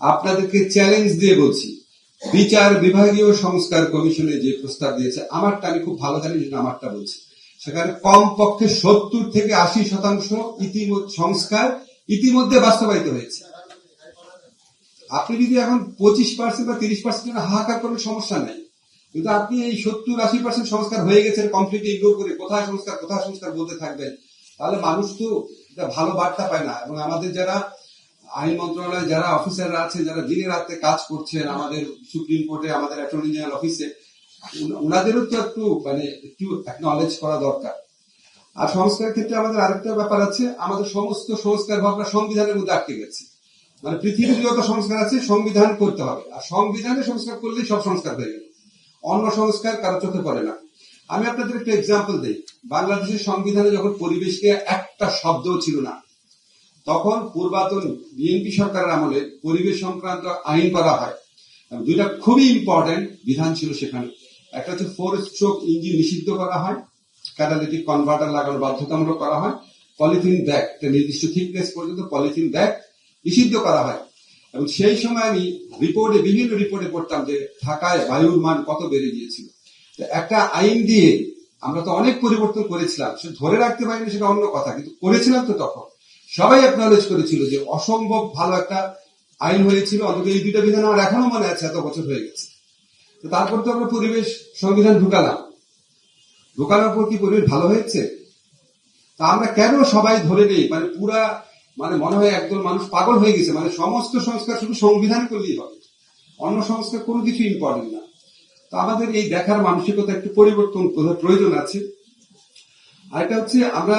আপনাদেরকে চ্যালেঞ্জ দিয়ে বলছি। বিচার বিভাগীয় সংস্কার কমিশনে যে প্রস্তাব দিয়েছে, আমারটা আমি খুব ভালো জানি আমারটা বলছি। সেখানে কমপক্ষে সত্তর থেকে আশি শতাংশ ইতিমধ্যে সংস্কার ইতিমধ্যে বাস্তবায়িত হয়েছে। আপনি যদি এখন পঁচিশ পার্সেন্ট বা তিরিশ পার্সেন্ট হাহাকার করার সমস্যা নেই। কিন্তু আপনি এই সত্তর আশি পার্সেন্ট সংস্কার হয়ে গেছে কমপ্লিট ইগনোর করে কোথায় সংস্কার কোথায় সংস্কার বলতে থাকবেন? তাহলে মানুষ তো ভালো বার্তা পায় না। এবং আমাদের যারা আইন মন্ত্রণালয়ে যারা অফিসাররা আছে, যারা দিনে রাতে কাজ করছেন আমাদের সুপ্রিম কোর্টে, আমাদের অ্যাটর্নি জেনারেল অফিসে, উনাদেরও তো একটু মানে একটু অ্যাকনলেজ করা দরকার। আর সংস্কারের ক্ষেত্রে আমাদের আরেকটা ব্যাপার আছে, আমাদের সমস্ত সংস্কার ভাবনা সংবিধানের মধ্যে আটকে গেছে। মানে পৃথিবীর যত সংস্কার আছে, সংবিধান করতে হবে। আর সংবিধানে সংস্কার করলেই সব সংস্কার হয়ে গেল অন্য সংস্কার কারও চোখে পড়ে না। আমি আপনাদের একটা এক্সাম্পল দিই। বাংলাদেশের সংবিধানে যখন পরিবেশকে একটা শব্দও ছিল না তখন পূর্বাতন বিএনপি সরকারের আমলে পরিবেশ সংক্রান্ত আইন করা হয়। দুইটা খুবই ইম্পর্টেন্ট বিধান ছিল সেখানে। একটা হচ্ছে ফোর স্ট্রোক ইঞ্জিন নিষিদ্ধ করা হয় ক্যাটালিটিক কনভার্টার লাগানো বাধ্যতামূলক করা হয় পলিথিন ব্যাগ নির্দিষ্ট থিকনেস পর্যন্ত পলিথিন ব্যাগ নিষিদ্ধ করা হয়। এবং সেই সময় আমি রিপোর্টে বিভিন্ন রিপোর্টে পড়তাম যে ঢাকায় বায়ুর মান কত বেড়ে গিয়েছিল। একটা আইন দিয়ে আমরা তো অনেক পরিবর্তন করেছিলাম, সে ধরে রাখতে পারিনি সেটা অন্য কথা, কিন্তু করেছিলাম তো তখন। সবাই অ্যাকনোলেজ করেছিল যে অসম্ভব ভালো একটা আইন হয়েছিল। অন্তত এই দুইটা বিধান আমার এখনও মনে আছে, এত বছর হয়ে গেছে। তো তারপর তো আমরা পরিবেশ সংবিধান ঢুকালাম। ঢুকানোর পর কি পরিবেশ ভালো হয়েছে? তা আমরা কেন সবাই ধরে নেই? মানে পুরা মানে মনে হয় একদল মানুষ পাগল হয়ে গেছে। মানে সমস্ত সংস্কার শুধু সংবিধান করলেই হবে। অন্য সংস্কার কোনো কিছু ইম্পর্টেন্ট না। তো আমাদের এই দেখার মানসিকতা একটু পরিবর্তন প্রয়োজন আছে। আরেকটা হচ্ছে আমরা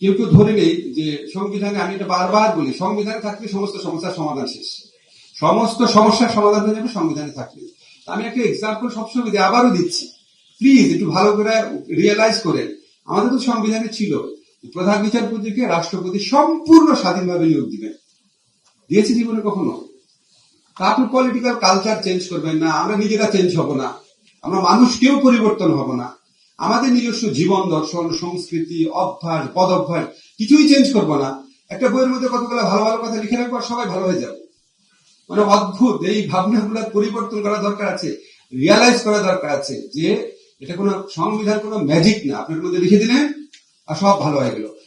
কেউ কেউ ধরে নেই যে সংবিধানে আমি এটা বারবার বলি, সংবিধানে থাকলে সমস্ত সমস্যার সমাধান শেষ। সমস্ত সমস্যার সমাধান হয়ে যাবে সংবিধানে থাকলে। আমি একটা এক্সাম্পল সবসময় দিই আবারও দিচ্ছি। প্লিজ একটু ভালো করে রিয়েলাইজ করে। আমাদের তো সংবিধানে ছিল, প্রধান বিচারপতিকে রাষ্ট্রপতি সম্পূর্ণ স্বাধীনভাবে নিয়োগ দিবেন। দিয়েছে জীবনে কখনো? তা আপনি পলিটিক্যাল কালচার চেঞ্জ করবেন না, আমরা নিজেরা চেঞ্জ হব না। আমরা মানুষ কেউ পরিবর্তন হব না। আমাদের নিজস্ব জীবন দর্শন, সংস্কৃতি, অভ্যাস পদ অভ্যাস কিছুই চেঞ্জ করব না। একটা বইয়ের মধ্যে কতগুলো ভালো ভালো কথা লিখে রাখব সবাই ভালো হয়ে যাবে। মানে অদ্ভুত, এই ভাবনাগুলো পরিবর্তন করা দরকার আছে রিয়ালাইজ করা দরকার আছে যে এটা কোনো সংবিধান কোনো ম্যাজিক না। আপনার মধ্যে লিখে দিলেন আর সব ভালো হয়ে গেল।